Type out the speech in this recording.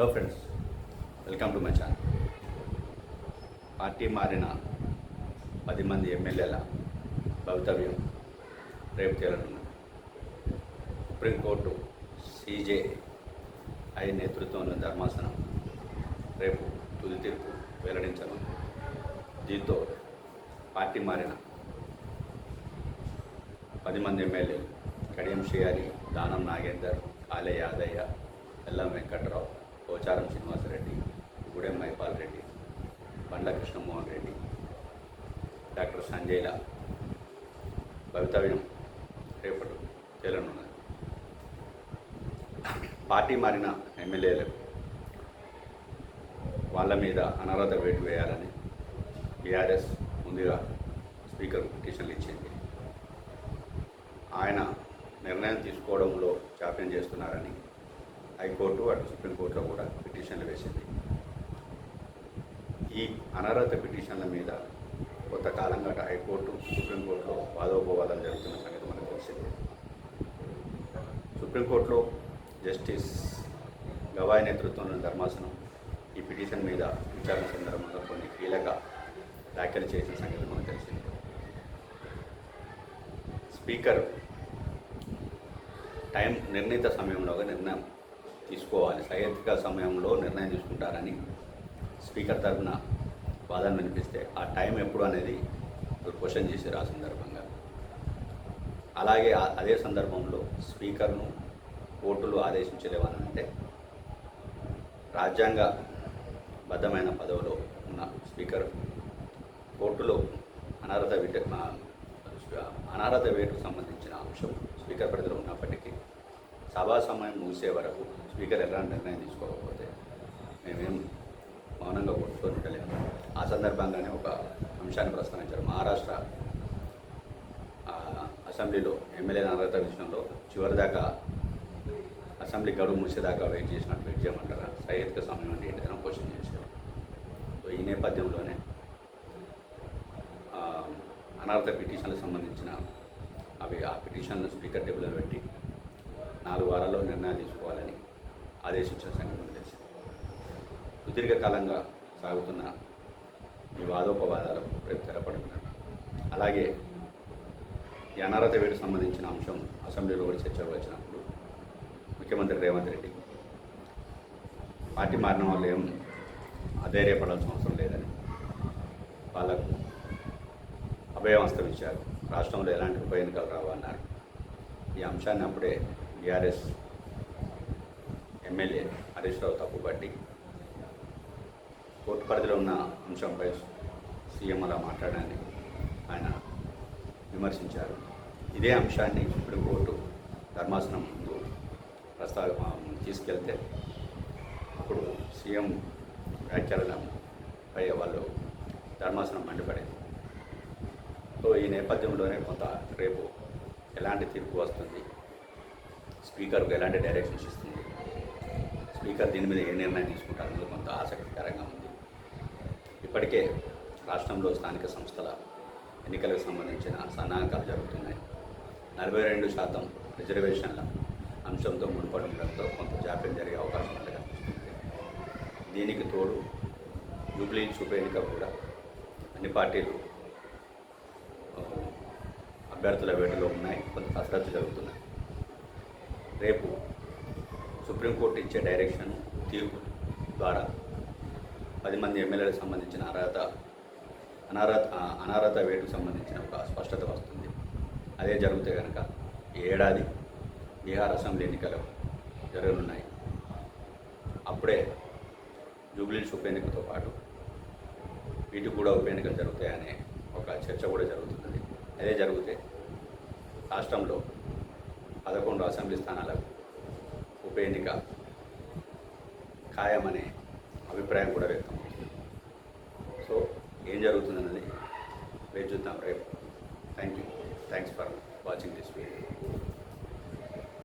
Hello friends welcome to my channel party మారిన పది మంది ఎమ్మెల్యేల భవితవ్యం రేపు తేలనున్నది సుప్రీంకోర్టు సీజే ఐ నేతృత్వంలో ధర్మాసనం రేపు తుది తీర్పు వెల్లడించనుంది. దీంతో పార్టీ మారిన పది మంది ఎమ్మెల్యేలు కడియం శ్రీహరి దానం నాగేందర్ కాలే యాదయ్య ఎల్లం వెంకట్రావు పోచారం శ్రీనివాసరెడ్డి గుడెం మైపాల్ రెడ్డి బండ్ల కృష్ణమోహన్ రెడ్డి డాక్టర్ సంజయ్ల భవితవ్యం రేపటి తేలనున్నది పార్టీ మారిన ఎమ్మెల్యేలకు వాళ్ళ మీద అనర్హత వేటు వేయాలని బీఆర్ఎస్ ముందుగా స్పీకర్ పిటిషన్లు ఇచ్చింది. ఆయన నిర్ణయం తీసుకోవడంలో జాప్యం చేస్తున్నారని హైకోర్టు అటు సుప్రీంకోర్టులో కూడా పిటిషన్లు వేసింది. ఈ అనర్హత పిటిషన్ల మీద కొంతకాలంగా అటు హైకోర్టు సుప్రీంకోర్టులో వాదోపవాదాలు జరుగుతున్న సంగతి మనకు తెలిసింది. సుప్రీంకోర్టులో జస్టిస్ గవాయ్ నేతృత్వంలోని ధర్మాసనం ఈ పిటిషన్ మీద విచారణ సందర్భంగా కొన్ని కీలక వ్యాఖ్యలు చేసిన సంగతి మనకు తెలిసింది. స్పీకర్ టైం నిర్ణీత సమయంలోగా నిర్ణయం తీసుకోవాలి. సైద్ధాంతిక సమయంలో నిర్ణయం తీసుకుంటారని స్పీకర్ తరఫున వాదన వినిపిస్తే ఆ టైం ఎప్పుడు అనేది క్వశ్చన్ చేశారు ఆ సందర్భంగా. అలాగే అదే సందర్భంలో స్పీకర్ను కోర్టులు ఆదేశించలేవనంటే రాజ్యాంగ బద్ధమైన పదవిలో ఉన్న స్పీకర్ కోర్టులో అనర్హత వేట అనర్హత వేటుకు సంబంధించిన అంశం స్పీకర్ పరిధిలో ఉన్నప్పటికీ సభా సమయం ముగిసే వరకు స్పీకర్ ఎలాంటి నిర్ణయం తీసుకోకపోతే మేమేం మౌనంగా కొట్టుకొని ఉండలేము ఆ సందర్భంగానే ఒక అంశాన్ని ప్రస్తావించారు. మహారాష్ట్ర అసెంబ్లీలో ఎమ్మెల్యే అనర్హత విషయంలో చివరిదాకా అసెంబ్లీ గడువు ముసేదాకా వెయిట్ చేసినట్టు వెయిట్ చేయమంటారా? సహేతుక సమయం అంటే ఏంటిదని క్వశ్చన్ చేశారు. సో ఈ నేపథ్యంలోనే అనర్థ పిటిషన్లకు సంబంధించిన అవి ఆ పిటిషన్లు స్పీకర్ టేబుల్లో పెట్టి నాలుగు వారాల్లో నిర్ణయాలు తీసుకోవాలని ఆదేశించిన సంఘటన తెలిసింది. సుదీర్ఘకాలంగా సాగుతున్న ఈ వాదోపవాదాలు రేపు తెరపడుతున్నారు అలాగే ఈ అనర్హత వేటు సంబంధించిన అంశం అసెంబ్లీలో కూడా చర్చలు వచ్చినప్పుడు ముఖ్యమంత్రి రేవంత్ రెడ్డి పార్టీ మారిన వాళ్ళు ఏం అధైర్యపడాల్సిన అవసరం లేదని వాళ్ళకు అభయవస్థ ఇచ్చారు రాష్ట్రంలో ఎలాంటి ఉప ఎన్నికలు రావన్నారు? ఈ అంశాన్ని అప్పుడే బీఆర్ఎస్ ఎమ్మెల్యే హరీష్ రావు తప్పుబట్టి కోర్టు పరిధిలో ఉన్న అంశంపై సీఎం అలా మాట్లాడాన్ని ఆయన విమర్శించారు. ఇదే అంశాన్ని సుప్రీంకోర్టు ధర్మాసనం ముందు ప్రస్తావ తీసుకెళ్తే అప్పుడు సీఎం వ్యాఖ్యలపై వాళ్ళు ధర్మాసనం మండిపడేది. సో ఈ నేపథ్యంలోనే కొంత రేపు ఎలాంటి తీర్పు వస్తుంది? స్పీకర్కు ఎలాంటి డైరెక్షన్స్ ఇస్తుంది? స్పీకర్ దీని మీద ఏ నిర్ణయం తీసుకుంటారన్నది కొంత ఆసక్తికరంగా ఉంది. ఇప్పటికే రాష్ట్రంలో స్థానిక సంస్థల ఎన్నికలకు సంబంధించిన సన్నాహకాలు జరుగుతున్నాయి. నలభై రెండు శాతం రిజర్వేషన్ల అంశంతో ముడిపడి ఉండడంతో కొంత జాప్యం జరిగే అవకాశం ఉంది దీనికి తోడు జూబ్లీ ఉప ఎన్నిక కూడా అన్ని పార్టీలు అభ్యర్థుల వేటలో ఉన్నాయి. కొంత కసరత్తు జరుగుతున్నాయి. రేపు సుప్రీంకోర్టు ఇచ్చే డైరెక్షన్ తీర్పు ద్వారా పది మంది ఎమ్మెల్యేలకు సంబంధించిన అర్హత అనర్హత అనర్హత వేటుకు సంబంధించిన ఒక స్పష్టత వస్తుంది. అదే జరిగితే కనుక ఈ ఏడాది బీహార్ అసెంబ్లీ ఎన్నికలు జరగనున్నాయి. అప్పుడే జూబ్లీస్ ఉప ఎన్నికతో పాటు వీటికి కూడా ఉప ఎన్నికలు జరుగుతాయనే ఒక చర్చ కూడా జరుగుతున్నది. అదే జరిగితే రాష్ట్రంలో పదకొండు అసెంబ్లీ స్థానాలకు ఉప ఎన్నిక ఖాయమనే అభిప్రాయం కూడా వ్యక్తం సో ఏం జరుగుతుందన్నది వేచి చూద్దాం రేపు. Thank you thanks for watching this video